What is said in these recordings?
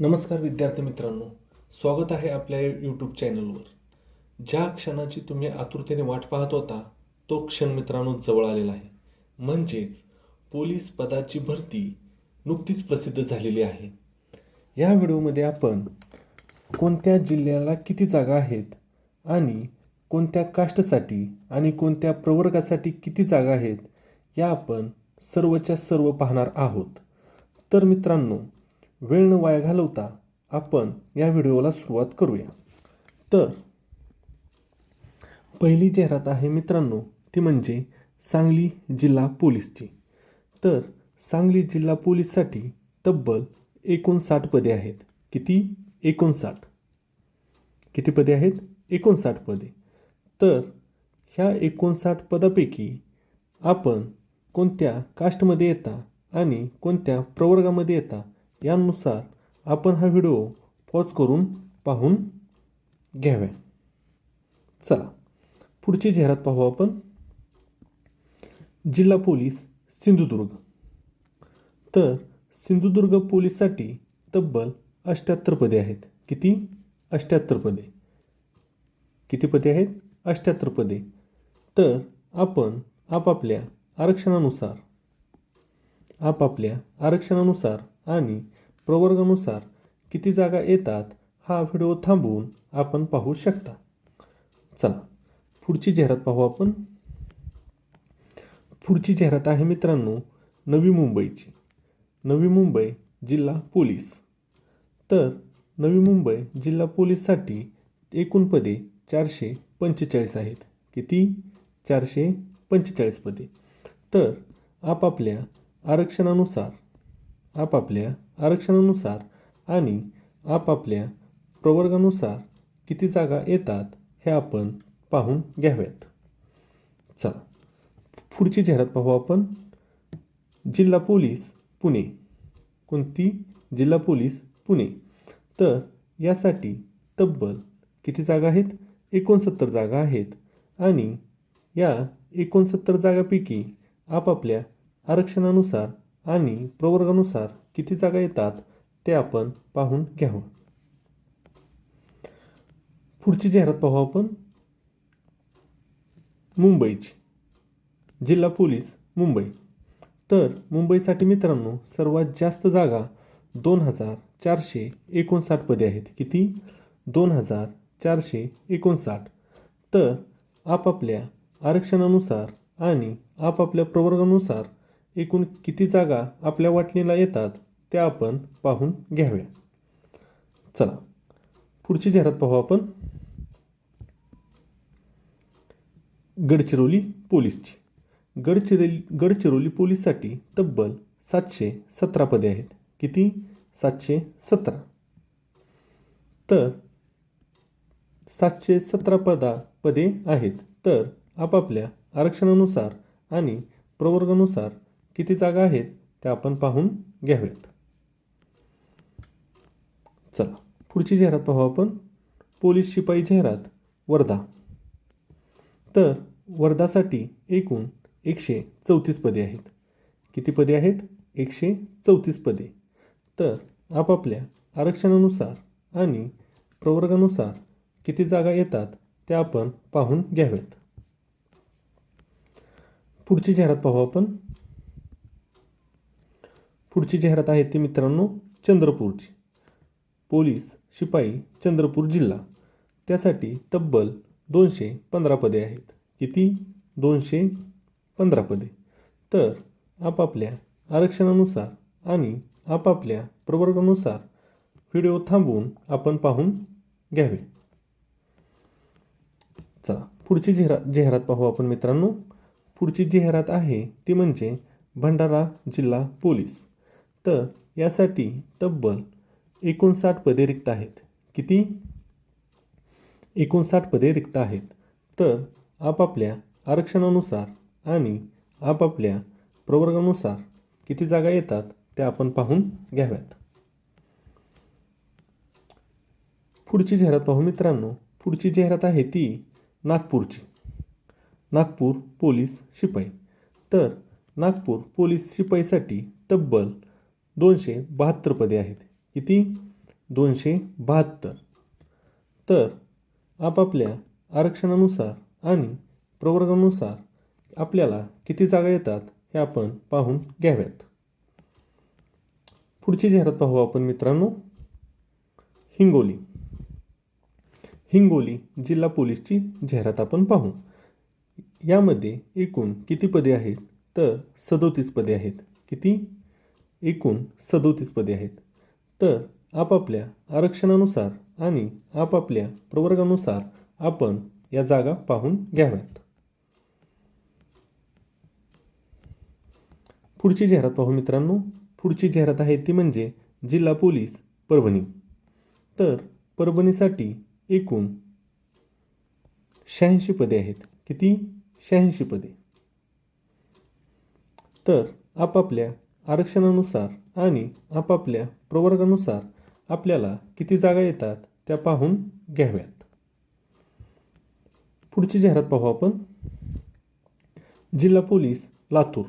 नमस्कार विद्यार्थी मित्रांनो स्वागत आहे आपल्या यूट्यूब चॅनलवर ज्या क्षणाची तुम्ही आतुरतेने वाट पाहत होता तो क्षण मित्रांनो जवळ आलेला आहे. म्हणजेच पोलीस पदाची भरती नुकतीच प्रसिद्ध झालेली आहे. या व्हिडिओमध्ये आपण कोणत्या जिल्ह्याला किती जागा आहेत आणि कोणत्या कास्टसाठी आणि कोणत्या प्रवर्गासाठी किती जागा आहेत या आपण सर्वच्या सर्व पाहणार आहोत. तर मित्रांनो वेळ न वाया घालवता आपण या व्हिडिओला सुरुवात करूया. तर पहिली जाहिरात आहे मित्रांनो ती म्हणजे सांगली जिल्हा पोलीसची. तर सांगली जिल्हा पोलीससाठी तब्बल एकोणसाठ पदे आहेत. किती? एकोणसाठ. किती पदे आहेत? एकोणसाठ पदे. तर ह्या एकोणसाठ पदापैकी आपण कोणत्या कास्टमध्ये येता आणि कोणत्या प्रवर्गामध्ये येता यानुसार आपण हा व्हिडिओ पॉज करून पाहून घ्याव्या चला पुढची जाहिरात पाहू आपण. जिल्हा पोलीस सिंधुदुर्ग. तर सिंधुदुर्ग पोलीससाठी तब्बल अष्ट्याहत्तर पदे आहेत. किती? अष्ट्याहत्तर पदे. किती पदे आहेत? अष्ट्याहत्तर पदे. तर आपण आपापल्या आरक्षणानुसार आपापल्या आरक्षणानुसार आणि प्रवर्गानुसार किती जागा येतात हा व्हिडिओ थांबवून आपण पाहू शकता. चला पुढची जाहिरात पाहू आपण. पुढची जाहिरात आहे मित्रांनो नवी मुंबईची. नवी मुंबई जिल्हा पोलीस. तर नवी मुंबई जिल्हा पोलीससाठी एकूण पदे चारशे पंचेचाळीस आहेत. किती? चारशे पंचेचाळीस पदे. तर आपापल्या आरक्षणानुसार आपापल्या आरक्षणानुसार आणि आपापल्या प्रवर्गानुसार किती जागा येतात हे आपण पाहून घ्याव्यात. चला पुढची जाहिरात पाहू आपण. जिल्हा पोलीस पुणे. कोणती? जिल्हा पोलीस पुणे. तर यासाठी तब्बल किती जागा आहेत? एकोणसत्तर जागा आहेत आणि या एकोणसत्तर जागापैकी आपापल्या आरक्षणानुसार आणि प्रवर्गानुसार किती जागा येतात ते आपण पाहून घ्यावं. पुढची जाहिरात पाहू आपण. मुंबईची. जिल्हा पोलीस मुंबई. तर मुंबईसाठी मित्रांनो सर्वात जास्त जागा दोन हजार चारशे एकोणसाठ पदे आहेत. किती? दोन हजार चारशे एकोणसाठ. तर आपापल्या आरक्षणानुसार आणि आपापल्या प्रवर्गानुसार एकूण किती जागा आपल्या वाटणीला येतात त्या आपण पाहून घ्याव्या चला पुढची जाहिरात पाहू आपण. गडचिरोली पोलीसची. गडचिरोली गडचिरोली पोलीससाठी तब्बल सातशे सतरा पदे आहेत. किती? सातशे सतरा. तर सातशे सतरा पदा पदे आहेत. तर आपापल्या आरक्षणानुसार आणि प्रवर्गानुसार किती जागा आहेत त्या आपण पाहून घ्याव्यात. चला पुढची जाहिरात पाहू आपण. पोलीस शिपाई जाहिरात वर्धा. तर वर्धासाठी एकूण एकशे चौतीस पदे आहेत. किती पदे आहेत? एकशे चौतीस पदे. तर आपापल्या आरक्षणानुसार आणि प्रवर्गानुसार किती जागा येतात त्या आपण पाहून घ्याव्यात. पुढची जाहिरात पाहू आपण. पुढची जाहिरात आहे ती मित्रांनो चंद्रपूरची. पोलीस शिपाई चंद्रपूर जिल्हा. त्यासाठी तब्बल दोनशे पंधरा पदे आहेत. किती? दोनशे पंधरा पदे. तर आपापल्या आरक्षणानुसार आणि आपापल्या प्रवर्गानुसार व्हिडिओ थांबवून आपण पाहून घ्यावे. चला पुढची जाहिरात जाहिरात पाहू आपण मित्रांनो. पुढची जाहिरात आहे ती म्हणजे भंडारा जिल्हा पोलीस. तर यासाठी तब्बल एकोणसाठ पदे रिक्त आहेत. किती? एकोणसाठ पदे रिक्त आहेत. तर आपापल्या आरक्षणानुसार आणि आपापल्या प्रवर्गानुसार किती जागा येतात त्या आपण पाहून घ्याव्यात. पुढची जाहिरात पाहू मित्रांनो. पुढची जाहिरात आहे ती नागपूरची. नागपूर पोलीस शिपाई. तर नागपूर पोलीस शिपाईसाठी तब्बल दोनशे बहात्तर पदे आहेत. किती? दोनशे बहात्तर. तर आपापल्या आरक्षणानुसार आणि प्रवर्गानुसार आपल्याला किती जागा येतात हे आपण पाहून घ्याव्यात. पुढची जाहिरात पाहू आपण मित्रांनो. हिंगोली. हिंगोली जिल्हा पोलीसची जाहिरात आपण पाहू. यामध्ये एकूण किती पदे आहेत? तर सदोतीस पदे आहेत. किती? एकूण सदोतीस पदे आहेत. तर आपापल्या आरक्षणानुसार आणि आपापल्या प्रवर्गानुसार आपण या जागा पाहून घ्याव्यात. पुढची जाहिरात पाहू मित्रांनो. पुढची जाहिरात आहे ती म्हणजे जिल्हा पोलीस परभणी. तर परभणीसाठी एकूण शहाऐंशी पदे आहेत. किती? शहाऐंशी पदे. तर आपापल्या आरक्षणानुसार आणि आपापल्या प्रवर्गानुसार आपल्याला किती जागा येतात त्या पाहून घ्याव्यात. पुढची जाहिरात पाहू आपण. जिल्हा पोलीस लातूर.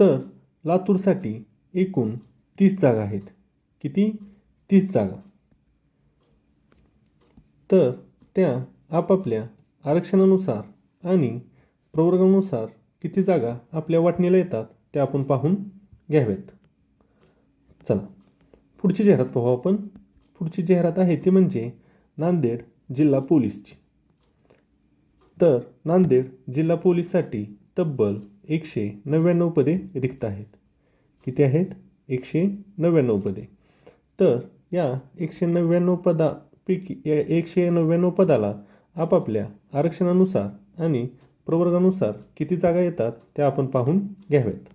तर लातूरसाठी एकूण तीस जागा आहेत. किती? तीस जागा. तर त्या आपापल्या आरक्षणानुसार आणि प्रवर्गानुसार किती जागा आपल्या वाटणीला येतात? ते आपण पाहून घ्यावेत. चला. पुढची जाहिरात पाहू आपण. पुढची जाहिरात आहे ती म्हणजे नांदेड जिल्हा पोलीसची. तर नांदेड जिल्हा पोलीससाठी तब्बल एकशे नव्याण्णव पदे रिक्त आहेत. किती आहेत? एकशे नव्याण्णव पदे. तर या एकशे नव्याण्णव पदापैकी या एकशे नव्याण्णव पदाला आपापल्या आरक्षणानुसार आणि प्रवर्गानुसार किती जागा येतात त्या आपण पाहून घ्याव्यात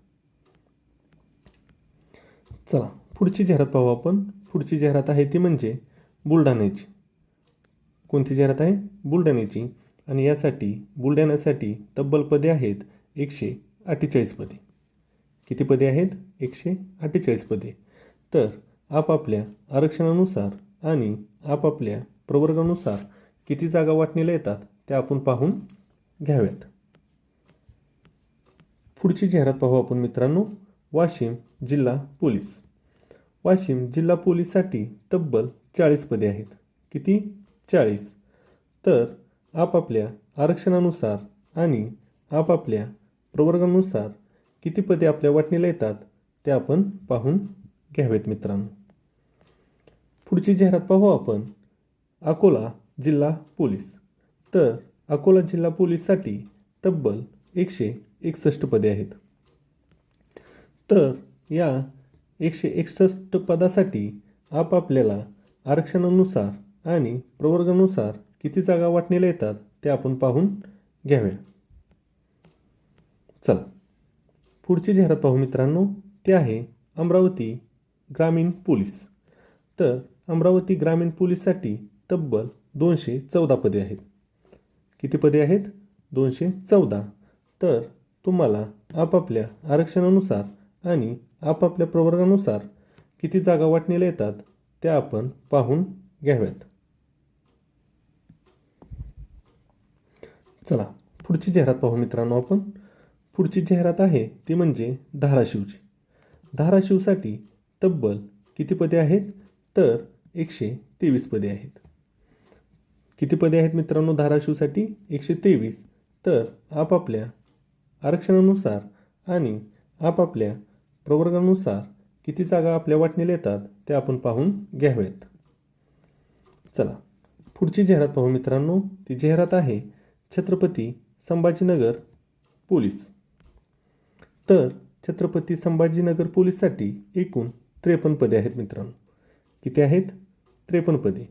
चला पुढची जाहिरात पाहू आपण. पुढची जाहिरात आहे ती म्हणजे बुलढाण्याची. कोणती जाहिरात आहे? बुलढाण्याची. आणि यासाठी बुलढाण्यासाठी तब्बल पदे आहेत एकशे अठ्ठेचाळीस पदे. किती पदे आहेत? एकशे अठ्ठेचाळीस पदे. तर आपापल्या आरक्षणानुसार आणि आपापल्या प्रवर्गानुसार किती जागा वाटणीला येतात त्या आपण पाहून घ्याव्यात. पुढची जाहिरात पाहू आपण मित्रांनो. वाशिम जिल्हा पोलीस. वाशिम जिल्हा पोलीससाठी तब्बल चाळीस पदे आहेत. किती? चाळीस. तर आपापल्या आरक्षणानुसार आणि आपापल्या प्रवर्गानुसार किती पदे आपल्या वाटणीला येतात ते आपण पाहून घ्यावेत मित्रांनो. पुढची जाहिरात पाहू आपण. अकोला जिल्हा पोलीस. तर अकोला जिल्हा पोलीससाठी तब्बल एकशे एकसष्ट पदे आहेत. तर या एकशे एकसष्ट पदासाठी आपापल्याला आरक्षणानुसार आणि प्रवर्गानुसार किती जागा वाटणीला येतात ते आपण पाहून घ्याव्या चला. पुढची जाहिरात पाहू मित्रांनो. ते आहे अमरावती ग्रामीण पोलीस. तर अमरावती ग्रामीण पोलीससाठी तब्बल दोनशे चौदा पदे आहेत. किती पदे आहेत? दोनशे चौदा. तर तुम्हाला आपापल्या आरक्षणानुसार आणि आपापल्या प्रवर्गानुसार किती जागा वाटणीला येतात त्या आपण पाहून घ्याव्यात. चला पुढची जाहिरात पाहू मित्रांनो आपण. पुढची जाहिरात आहे ती म्हणजे धाराशिवची. धाराशिवसाठी तब्बल किती पदे आहेत? तर एकशे तेवीस पदे आहेत. किती पदे आहेत मित्रांनो धाराशिवसाठी? एकशे तेवीस. तर आपापल्या आरक्षणानुसार आणि आपापल्या प्रवर्गानुसार किती जागा आपल्या वाटणीला येतात त्या आपण पाहून घ्याव्यात चला पुढची जाहिरात पाहू मित्रांनो. ती जाहिरात आहे छत्रपती संभाजीनगर पोलीस. तर छत्रपती संभाजीनगर पोलीससाठी एकूण त्रेपन्न पदे आहेत मित्रांनो. किती आहेत? त्रेपन्न पदे.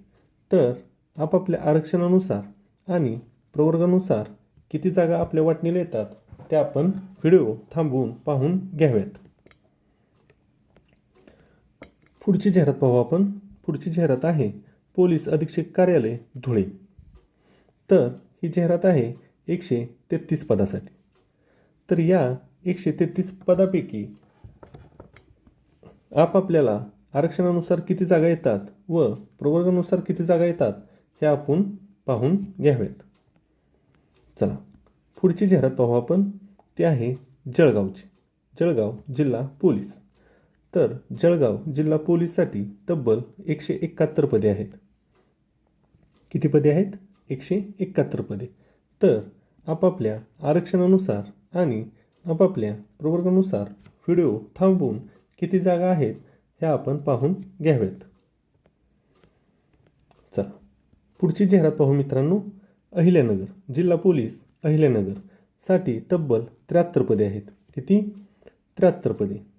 तर आपापल्या आरक्षणानुसार आणि प्रवर्गानुसार किती जागा आपल्या वाटणीला येतात त्या आपण व्हिडिओ थांबवून पाहून घ्याव्यात पुढची जाहिरात पाहू आपण. पुढची जाहिरात आहे पोलीस अधीक्षक कार्यालय धुळे. तर ही जाहिरात आहे एकशे तेहतीस पदासाठी. तर या एकशे तेहतीस पदापैकी आपापल्याला आरक्षणानुसार किती जागा येतात व प्रवर्गानुसार किती जागा येतात हे आपण पाहून घ्याव्यात चला पुढची जाहिरात पाहू आपण. ती आहे जळगावची. जळगाव जिल्हा पोलीस. तर जळगाव जिल्हा पोलीससाठी तब्बल एकशे एकाहत्तर पदे आहेत. किती पदे आहेत? एकशे एकाहत्तर पदे. तर आपापल्या आरक्षणानुसार आणि आपापल्या प्रवर्गानुसार व्हिडिओ थांबवून किती जागा आहेत ह्या आपण पाहून घ्याव्यात चला पुढची जाहिरात पाहू मित्रांनो. अहिल्यानगर जिल्हा पोलीस अहिल्यानगरसाठी तब्बल त्र्याहत्तर पदे आहेत. किती? त्र्याहत्तर पदे.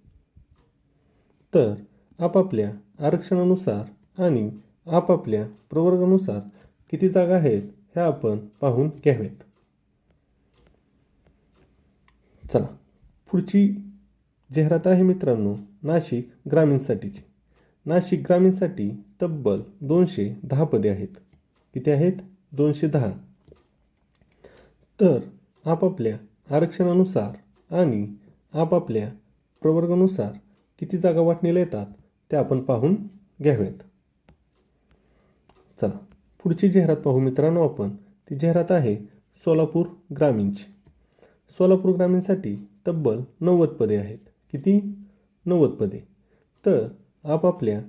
तर आपापल्या आरक्षणानुसार आणि आपापल्या प्रवर्गानुसार किती जागा आहेत ह्या आपण पाहून घ्याव्यात. चला पुढची जाहिरात आहे मित्रांनो नाशिक ग्रामीणसाठीची. नाशिक ग्रामीणसाठी तब्बल दोनशे दहा पदे आहेत. किती आहेत? दोनशे दहा. तर आपापल्या आरक्षणानुसार आणि आपापल्या प्रवर्गानुसार किती जागा वाटणीला येतात ते आपण पाहून घ्याव्यात चला पुढची जाहिरात पाहू मित्रांनो आपण. ती जाहिरात आहे सोलापूर ग्रामीणची. सोलापूर ग्रामीणसाठी तब्बल नव्वद पदे आहेत. किती? नव्वद पदे. तर आपापल्या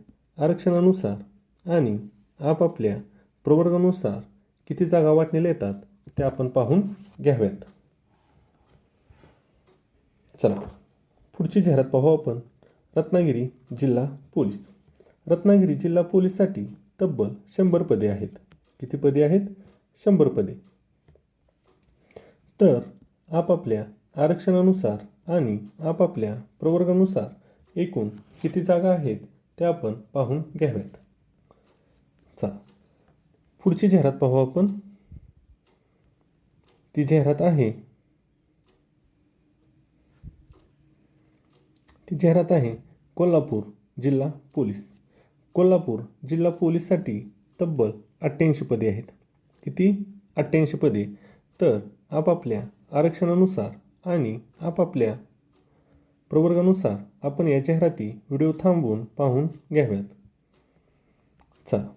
आरक्षणानुसार आणि आपापल्या प्रवर्गानुसार किती जागा वाटणीला येतात ते आपण पाहून घ्याव्यात चला पुढची जाहिरात पाहू आपण. रत्नागिरी जिल्हा पोलीस. रत्नागिरी जिल्हा पोलीससाठी तब्बल शंभर पदे आहेत. किती पदे आहेत? शंभर पदे. तर आपापल्या आरक्षणानुसार आणि आपापल्या प्रवर्गानुसार एकूण किती जागा आहेत त्या आपण पाहून घ्याव्यात. चला. पुढची जाहिरात पाहू आपण. ती जाहिरात आहे ती जाहिरात आहे कोल्हापूर जिल्हा पोलीस. कोल्हापूर जिल्हा पोलीससाठी तब्बल अठ्ठ्याऐंशी पदे आहेत. किती? अठ्ठ्याऐंशी पदे. तर आपापल्या आरक्षणानुसार आणि आपापल्या प्रवर्गानुसार आपण या जाहिराती व्हिडिओ थांबवून पाहून घ्याव्यात. चला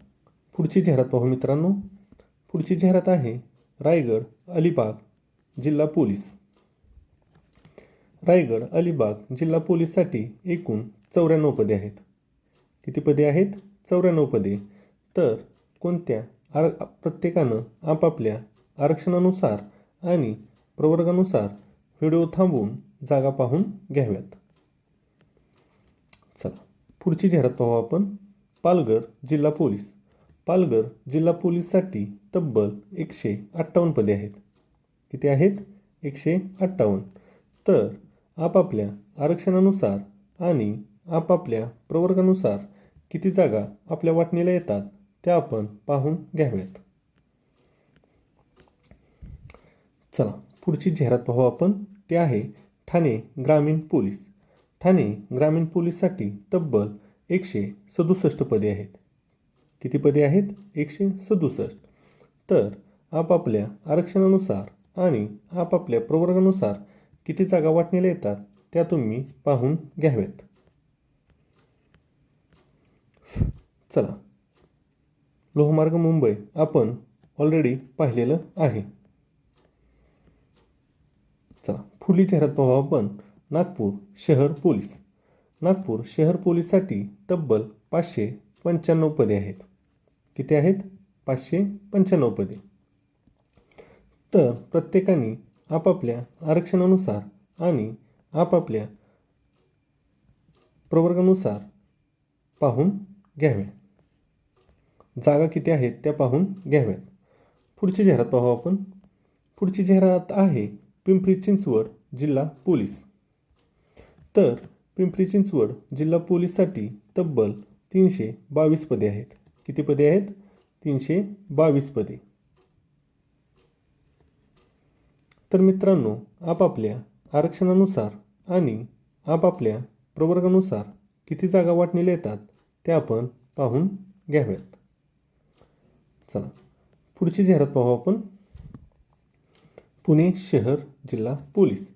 पुढची जाहिरात पाहू मित्रांनो. पुढची जाहिरात आहे रायगड अलिबाग जिल्हा पोलीस. रायगड अलिबाग जिल्हा पोलीससाठी एकूण चौऱ्याण्णव पदे आहेत. किती पदे आहेत? चौऱ्याण्णव पदे. तर कोणत्या आर प्रत्येकानं आपापल्या आरक्षणानुसार आणि प्रवर्गानुसार व्हिडिओ थांबवून जागा पाहून घ्याव्यात? चला पुढची जाहिरात पाहू आपण. पालघर जिल्हा पोलीस. पालघर जिल्हा पोलीससाठी तब्बल एकशे अठ्ठावन्न पदे आहेत. किती आहेत? एकशे अठ्ठावन्न. तर आपापल्या आरक्षणानुसार आणि आपापल्या प्रवर्गानुसार किती जागा आपल्या वाटणीला येतात त्या आपण पाहून घ्याव्यात. चला पुढची जाहिरात पाहू आपण. ते आहे ठाणे ग्रामीण पोलीस. ठाणे ग्रामीण पोलीससाठी तब्बल एकशे सदुसष्ट पदे आहेत. किती पदे आहेत? एकशे सदुसष्ट. तर आपापल्या आरक्षणानुसार आणि आपापल्या प्रवर्गानुसार किती जागा वाटणीला येतात त्या तुम्ही पाहून घ्याव्यात. चला. लोहमार्ग मुंबई. आपण ऑलरेडी पाहिलेलं आहे. चला. पुढली जाहिरात पाहू आपण. नागपूर शहर पोलीस. नागपूर शहर पोलीससाठी तब्बल पाचशे पंच्याण्णव पदे आहेत. किती आहेत? पाचशे पंच्याण्णव पदे. तर प्रत्येकाने आपापल्या आरक्षणानुसार आणि आपापल्या प्रवर्गानुसार पाहून घ्याव्या. जागा किती आहेत त्या पाहून घ्याव्यात. पुढची जाहिरात पाहू आपण. पुढची जाहिरात आहे पिंपरी चिंचवड जिल्हा पोलीस. तर पिंपरी चिंचवड जिल्हा पोलीससाठी तब्बल तीनशे बावीस पदे आहेत. किती पदे आहेत? तीनशे बावीस पदे. तर मित्रांनो आपापल्या आरक्षणानुसार आणि आपापल्या प्रवर्गानुसार किती जागा वाटणीला येतात ते आपण पाहून घ्याव्यात. चला पुढची जाहिरात पाहू आपण. पुणे शहर जिल्हा पोलीस.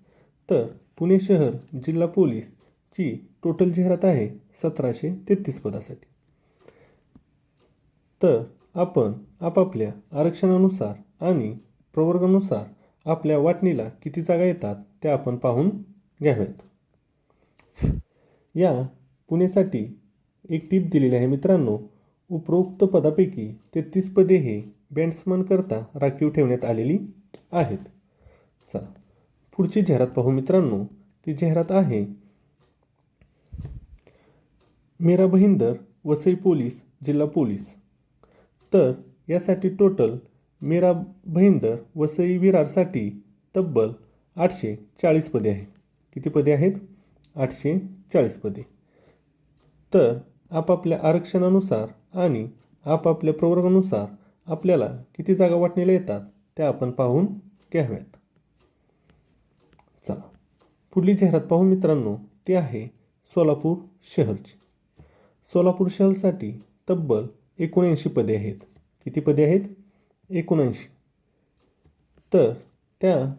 तर पुणे शहर जिल्हा पोलीसची टोटल जाहिरात आहे सतराशे तेहतीस पदासाठी. तर आपण आपापल्या आरक्षणानुसार आणि प्रवर्गानुसार आपल्या वाटणीला किती जागा येतात त्या आपण पाहून घ्याव्यात या पुणेसाठी एक टीप दिलेली आहे मित्रांनो उपरोक्त पदापैकी तेहतीस पदे हे बँड्समनकरता राखीव ठेवण्यात आलेली आहेत. चला पुढची जाहिरात पाहू मित्रांनो. ती जाहिरात आहे मेरा बहिंदर वसई पोलीस जिल्हा पोलीस. तर यासाठी टोटल मेरा बहिंदर वसई विरारसाठी तब्बल आठशे चाळीस पदे आहेत किती पदे आहेत? आठशे चाळीस पदे. तर आपापल्या आरक्षणानुसार आणि आपापल्या प्रवर्गानुसार आपल्याला किती जागा वाटणीला येतात त्या आपण पाहून घ्याव्यात. चला. पुढली जाहिरात पाहू मित्रांनो. ती आहे सोलापूर शहरची. सोलापूर शहरसाठी तब्बल एकोणऐंशी पदे आहेत. किती पदे आहेत? एकोणऐंशी. तर त्या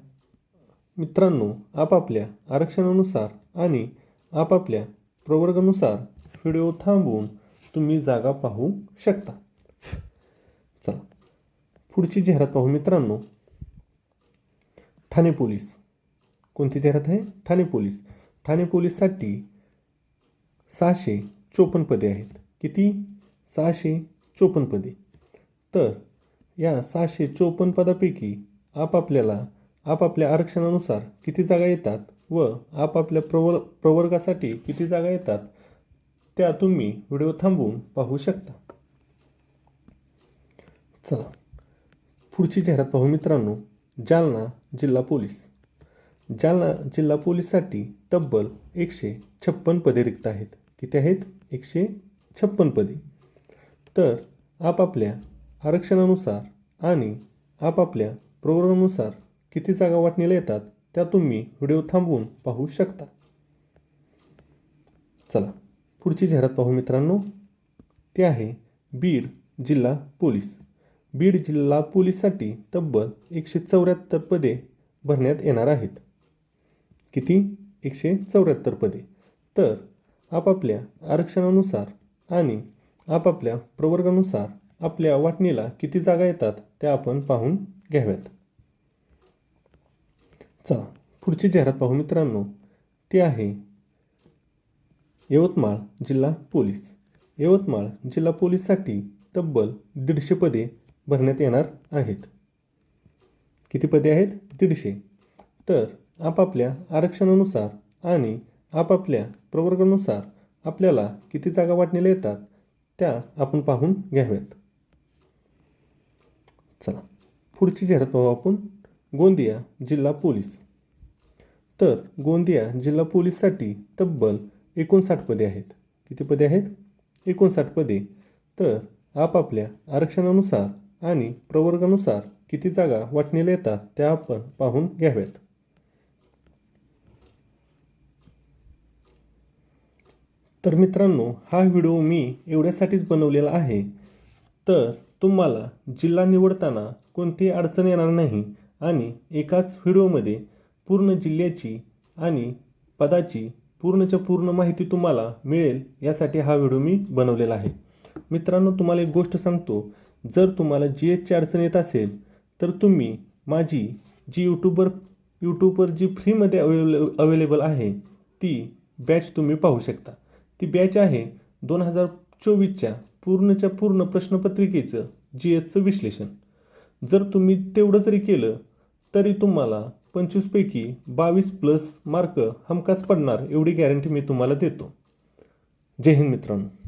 मित्रांनो आपापल्या आरक्षणानुसार आणि आपापल्या प्रवर्गानुसार व्हिडिओ थांबवून तुम्ही जागा पाहू शकता. चला पुढची जाहिरात पाहू मित्रांनो. ठाणे पोलीस. कोणती जाहिरात आहे? ठाणे पोलीस. ठाणे पोलीससाठी सहाशे चोपन्न पदे आहेत. किती? सहाशे चोपन्न पदे. तर या सहाशे चोपन्न पदापैकी आपापल्याला आपापल्या आरक्षणानुसार किती जागा येतात व आपापल्या प्रवर प्रवर्गासाठी किती जागा येतात त्या तुम्ही व्हिडिओ थांबवून पाहू शकता. चला पुढची जाहिरात पाहू मित्रांनो. जालना जिल्हा पोलीस. जालना जिल्हा पोलीससाठी तब्बल एकशे छप्पन पदे रिक्त आहेत. किती आहेत? एकशे छप्पन पदे. तर आपापल्या आरक्षणानुसार आणि आपापल्या प्रवर्गानुसार किती जागा वाटणीला येतात त्या तुम्ही व्हिडिओ थांबवून पाहू शकता. चला पुढची जाहिरात पाहू मित्रांनो. ते आहे बीड जिल्हा पोलीस. बीड जिल्हा पोलीससाठी तब्बल एकशे चौऱ्याहत्तर पदे भरण्यात येणार आहेत. किती? एकशे चौऱ्याहत्तर पदे. तर आपापल्या आरक्षणानुसार आणि आपापल्या प्रवर्गानुसार आपल्या वाटणीला किती जागा येतात त्या आपण पाहून घ्याव्यात. चला पुढची जाहिरात पाहू मित्रांनो. ती आहे यवतमाळ जिल्हा पोलीस. यवतमाळ जिल्हा पोलीससाठी तब्बल दीडशे पदे भरण्यात येणार आहेत. किती पदे आहेत? दीडशे. तर आपापल्या आरक्षणानुसार आणि आपापल्या प्रवर्गानुसार आपल्याला किती जागा वाटणीला येतात त्या आपण पाहून घ्याव्यात. चला. पुढची जाहिरात पाहू आपण. गोंदिया जिल्हा पोलीस. तर गोंदिया जिल्हा पोलीससाठी तब्बल एकोणसाठ पदे आहेत. किती पदे आहेत? एकोणसाठ पदे. तर आपापल्या आरक्षणानुसार आणि प्रवर्गानुसार किती जागा वाटणीला येतात त्या आपण पाहून घ्याव्यात. तर मित्रांनो हा व्हिडिओ मी एवढ्यासाठीच बनवलेला आहे. तर तुम्हाला जिल्हा निवडताना कोणतीही अडचण येणार नाही आणि एकाच व्हिडिओमध्ये पूर्ण जिल्ह्याची आणि पदाची पूर्णच्या पूर्ण माहिती तुम्हाला मिळेल यासाठी हा व्हिडिओ मी बनवलेला आहे. मित्रांनो तुम्हाला एक गोष्ट सांगतो. जर तुम्हाला जी एचची अडचण येत असेल तर तुम्ही माझी जी यूट्यूबर यूट्यूबवर जी फ्रीमध्ये अवेले अवेलेबल आहे ती बॅच तुम्ही पाहू शकता. ती बॅच आहे दोन हजार चोवीसच्या. पूर्णच्या पूर्ण प्रश्नपत्रिकेचं जी एसचं विश्लेषण. जर तुम्ही तेवढं जरी केलं तरी तुम्हाला पंचवीसपैकी बावीस प्लस मार्क हमखास पडणार एवढी गॅरंटी मी तुम्हाला देतो. जय हिंद मित्रांनो.